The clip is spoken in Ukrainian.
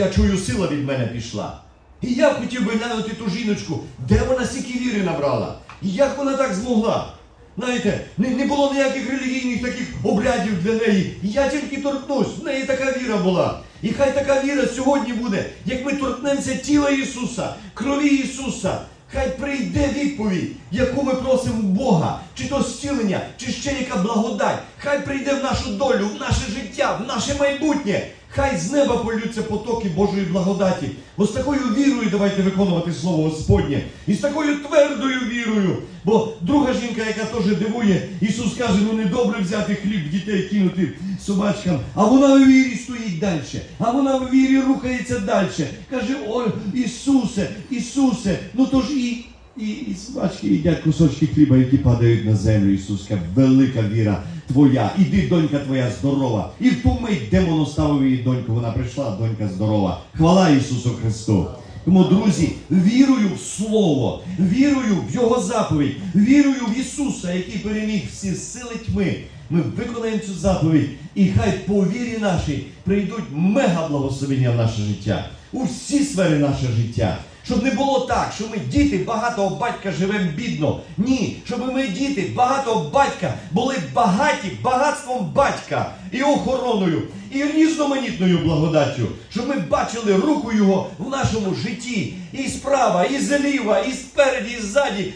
я чую, сила від мене пішла. І я б хотів би глянути ту жіночку, де вона стільки віри набрала. І як вона так змогла? Знаєте, не, не було ніяких релігійних таких обрядів для неї. Я тільки торкнусь, в неї така віра була. І хай така віра сьогодні буде, як ми торкнемося тіла Ісуса, крові Ісуса. Хай прийде відповідь, яку ми просимо Бога, чи то зцілення, чи ще яка благодать. Хай прийде в нашу долю, в наше життя, в наше майбутнє. Хай з неба полються потоки Божої благодаті. Ось такою вірою давайте виконувати Слово Господнє. І з такою твердою вірою. Бо друга жінка, яка теж дивує, Ісус каже, ну не добре взяти хліб дітей кинути собачкам. А вона в вірі стоїть далі. А вона в вірі рухається далі. Каже, ой, Ісусе, Ісусе, ну то ж і. І, і собачки їдять кусочки хліба, які падають на землю, Ісуска, велика віра твоя. Іди, донька твоя здорова. І в ту мить демон оставив її доньку. Вона прийшла, донька здорова. Хвала Ісусу Христу. Тому, друзі, вірую в Слово, вірую в Його заповідь, вірую в Ісуса, який переміг всі сили тьми. Ми виконаємо цю заповідь, і хай по вірі нашій прийдуть мега благословення в наше життя, у всі сфери нашого життя. Щоб не було так, що ми діти багатого батька живемо бідно. Ні, щоб ми діти багатого батька були багаті багатством батька і охороною, і різноманітною благодаттю, щоб ми бачили руку його в нашому житті і справа, і зліва, і спереді, і ззаді.